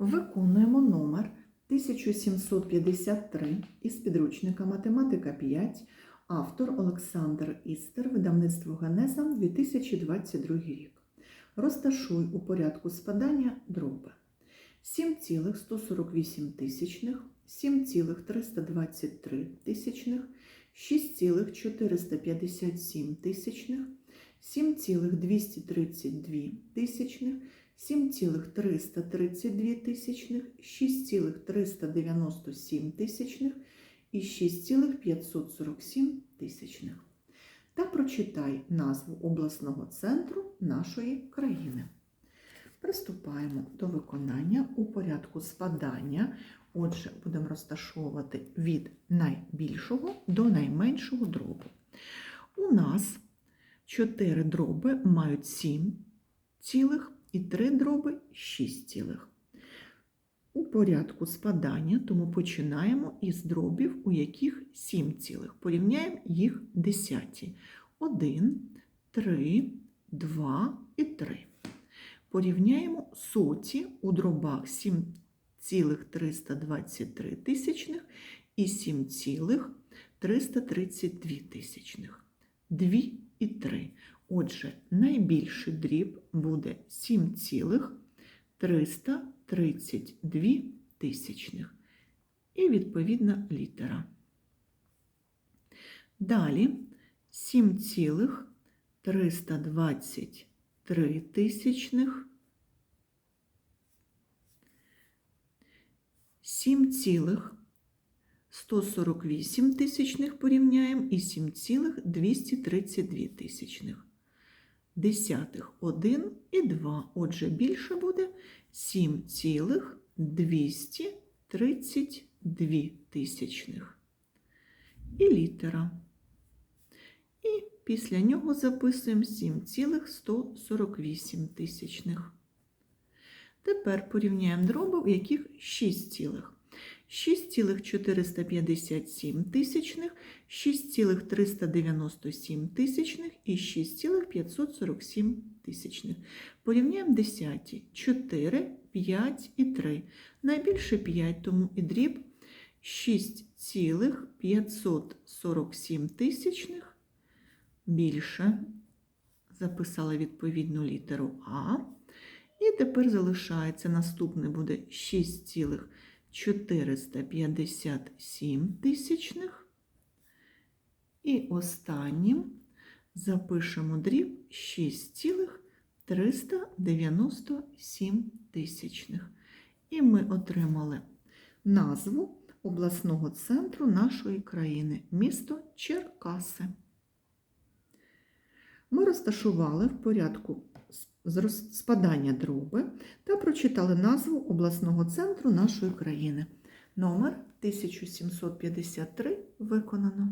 Виконуємо номер 1753 із підручника Математика 5, автор Олександр Істер, видавництво Генеза 2022 рік. Розташуй у порядку спадання дроби 7,148 тисячних, 7,323 тисячних, 6,457 тисячних, 7,232 тисячних, 7,332 тисячних, 6,397 тисячних і 6,547 тисячних. Та прочитай назву обласного центру нашої країни. Приступаємо до виконання у порядку спадання. Отже, будемо розташовувати від найбільшого до найменшого дробу. У нас 4 дроби мають 7 цілих і 3 дроби 6 цілих. У порядку спадання, тому починаємо із дробів, у яких 7 цілих. Порівняємо їх десяті. 1, 3, 2 і 3. Порівняємо соті у дробах 7,323 тисячних і 7,332 тисячних. 2 і 3. Отже, найбільший дріб буде 7,332 тисячних. І відповідна літера. Далі 7,323 тисячних. 7,148 тисячних порівняємо і 7,232 тисячних. Десятих 1 і 2. Отже, більше буде 7,232 тисячних. І літера. І після нього записуємо 7,148 тисячних. Тепер порівняємо дроби, у яких 6 цілих. 6,457 тисячних, 6,397 тисячних і 6,547 тисячних. Порівняємо десяті. 4, 5 і 3. Найбільше 5, тому і дріб 6,547 тисячних. Більше. Записала відповідну літеру А. І тепер залишається наступне буде 6,457 тисячних. І останнім запишемо дріб 6,397 тисячних. І ми отримали назву обласного центру нашої країни місто Черкаси. Ми розташували в порядку спадання дроби та прочитали назву обласного центру нашої країни. Номер 1753 виконано.